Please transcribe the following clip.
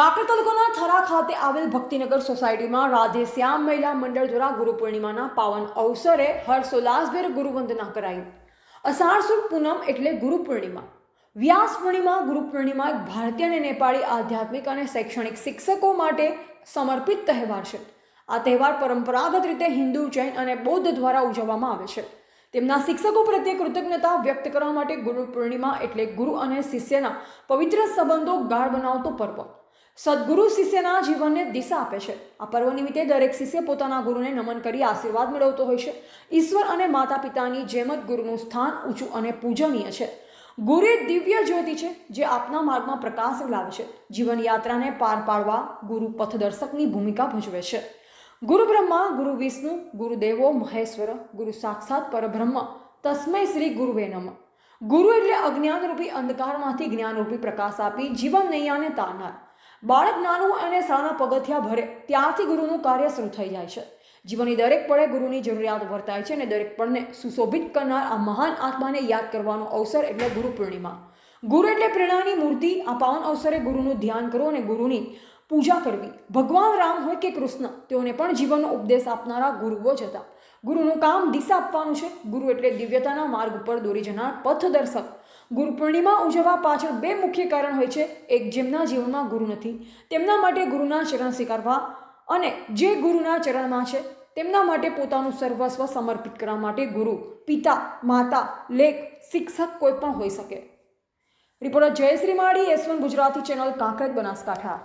કાકર તાલુકાના થરા ખાતે આવેલ ભક્તિનગર સોસાયટીમાં રાધે શ્યામ મહિલા મંડળ દ્વારા ગુરુ પૂર્ણિમાના પાવન અવસરે હર્ષોલ્લાસભેર ગુરુવંદના કરાઈ. અષાઢ સુદ પૂનમ એટલે ગુરુ પૂર્ણિમા. વ્યાસ પૂર્ણિમા, ગુરુ પૂર્ણિમા એક ભારતીય અને નેપાળી આધ્યાત્મિક અને શૈક્ષણિક શિક્ષકો માટે સમર્પિત તહેવાર છે. આ તહેવાર પરંપરાગત રીતે હિન્દુ, જૈન અને બૌદ્ધ દ્વારા ઉજવવામાં આવે છે. તેમના શિક્ષકો પ્રત્યે કૃતજ્ઞતા વ્યક્ત કરવા માટે ગુરુ પૂર્ણિમા એટલે ગુરુ અને શિષ્યના પવિત્ર સંબંધો ગાઢ બનાવતો પર્વ. સદગુરુ શિષ્યના જીવનને દિશા આપે છે. આ પર્વ નિમિત્તે દરેક શિષ્ય પોતાના ગુરુને નમન કરી આશીર્વાદ મેળવતો હોય છે. ઈશ્વર અને માતા પિતાની જેમ જ ગુરુનું સ્થાન ઊંચું અને પૂજનીય છે. ગુરુ એ દિવ્ય જ્યોતિ છે, જે આપના માર્ગમાં પ્રકાશ લાવે છે. જીવન યાત્રાને પાર પાડવા ગુરુ પથદર્શકની ભૂમિકા ભજવે છે. ગુરુ બ્રહ્મા, ગુરુ વિષ્ણુ ગુરુદેવો મહેશ્વર, ગુરુ સાક્ષાત પરબ્રહ્મ તસ્મૈ શ્રી ગુરુવે નમ. ગુરુ એટલે અજ્ઞાનરૂપી અંધકારમાંથી જ્ઞાનરૂપી પ્રકાશ આપી જીવન નૈયાને તારનાર. બાળક નાનું અને સાના પગથિયા ભરે ત્યાંથી ગુરુનું કાર્ય શરૂ થઈ જાય છે. જીવનની દરેક પળે ગુરુની જરૂરિયાત વર્તાય છે અને દરેક પળને સુશોભિત કરનાર આ મહાન આત્માને યાદ કરવાનો અવસર એટલે ગુરુ પૂર્ણિમા. ગુરુ એટલે પ્રેરણાની મૂર્તિ. આ પાવન અવસરે ગુરુનું ધ્યાન કરો અને ગુરુની પૂજા કરવી. ભગવાન રામ હોય કે કૃષ્ણ, તેઓને પણ જીવનનો ઉપદેશ આપનારા ગુરુઓ જ હતા. ગુરુનું કામ દિશા આપવાનું છે. ગુરુ એટલે દિવ્યતાના માર્ગ ઉપર દોરી જનાર પથદર્શક. ગુરુ પૂર્ણિમા ઉજવવા પાછળ બે મુખ્ય કારણ હોય છે. એક જેમના જીવનમાં ગુરુ નથી, તેમના માટે ગુરુના ચરણ સ્વીકારવા અને જે ગુરુના ચરણમાં છે, તેમના માટે પોતાનું સર્વસ્વ સમર્પિત કરવા માટે ગુરુ, પિતા, માતા, લેખ, શિક્ષક કોઈ પણ હોઈ શકે. Reporter Jayshree Mali S one Gujarati channel, Kankrej, Banaskantha.